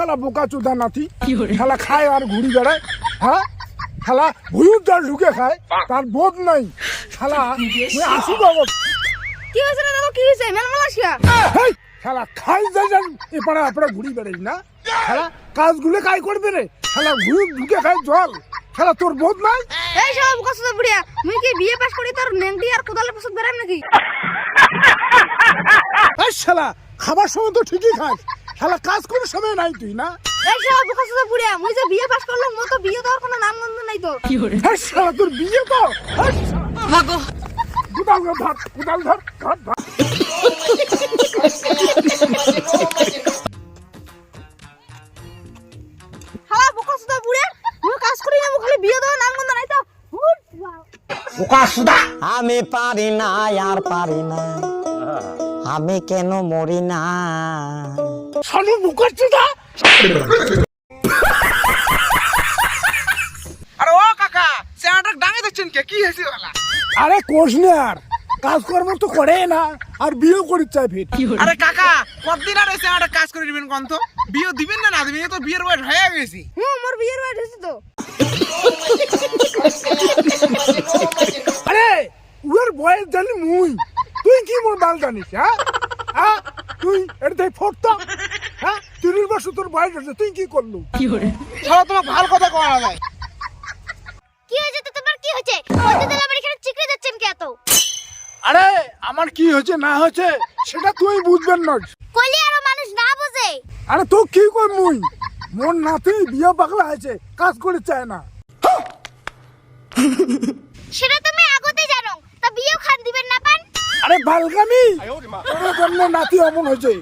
শালা বোকা চোদা নাতি। শালা খায় আর ঘুরি বেড়ায়। হ্যাঁ? শালা ভুয়ুর জল ঢুকে খায় তার বোধ নাই। শালা আসি বাবু কি হয়েছে রে দাদা? কি হয়েছে? হেই, শালা খাই যাই যান এপাড়া আপনারা ঘুরি বেড়াই না। শালা কাজগুলো কাই করবে রে? শালা ঘুরি ঢুকে খায় জল। শালা তোর বোধ নাই? এই সব কষ্ট বুড়িয়া। মুই কি বিয়ে পাস করি তোর নেংটি আর কোদালের পাশে বেরাম নাকি? এই শালা খাবার সময় তো ঠিকই খাস শালা কাজ করার সময় নাই তুই না? এই সব কষ্ট বুড়িয়া মুই যে বিয়ে পাস করলাম মো তো বিয়ে দেওয়ার কোনো নাম গন্ধ নাই তো। এই শালা তোর বিয়ে তো? এই শালা। ধর ধর ধর ধর ধর। হালা বোকা সুদা বুড়িয়া মুই কাজ করি না মুই খালি বিয়ে দেওয়ার নাম গন্ধ নাই তো। আমি পারি না আর পারি না। আমি কেন মরি না? শালু বুকাচ্ছি না আরে ও কাকা চেহারাটা ডাঙে দিচ্ছেন কে? কি হয়েছে বলা আরে কোষ নে আর কাজকর্ম তো করে না আর বিয়ে করি চাই ফির। আরে কাকা কতদিন আর এসে একটা কাজ করে দিবেন কোন তো? বিয়ে দিবেন না না দিবেন এ তো বিয়ের বয়স হয়ে গেছি। হুম মোর বিয়ের বয়স হয়েছে তো। আরে উয়ার বয়স জানি মুই। তুই কি মোর বাল জানিস হ্যাঁ? তুই এটা থেকে হ্যাঁ? তিরিশ বছর তোর বয়স আছে তুই কি করলু? সব তোমার ভালো কথা করা যায় কি হয়েছে তো? তোমার কি হয়েছে? প্রতিদিন আমার এখানে চিকরে যাচ্ছেন কে এত? আরে আমার কি হয়েছে না হয়েছে সেটা তুই বুঝবেন না। কইলে আরও মানুষ না বোঝে। আরে তো কি কর মুই? মোর নাতি বিয়ে পাগলা আছে কাজ করে চায় না। সেটা তুমি আগতে জানো। তা বিয়েও খান দিবেন না পান। আরে বালগামি! তোর জন্য নাতি অমন হয়েছে।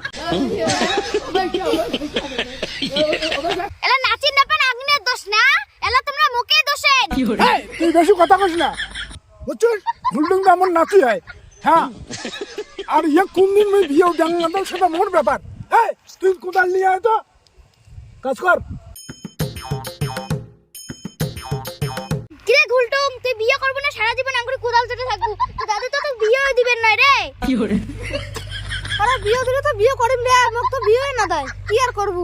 এলা নাচিন না পান আগ্নের দোষ না? এলা তোমরা মুখে দোষেন এই, তুই বেশি কথা কইস না। বুঝছিস? হুলডুং আমার নাতি হয়। হ্যাঁ? আর ইয়ে কোন দিন মুই বিয়ে জান না তো সেটা মোর ব্যাপার। এই তুই কোদাল নিয়ে আয় তো। কাজ কর। কিরে গুলটুম তুই বিয়ে করবি না সারা জীবন আঙ্গুরে কোদাল চেটে থাকব। বিয়ে দিবেন না রে। কি করে? আরে বিয়ে দিলে তো বিয়ে করিম রে মোক তো বিয়ে না দেয়। কি আর করব?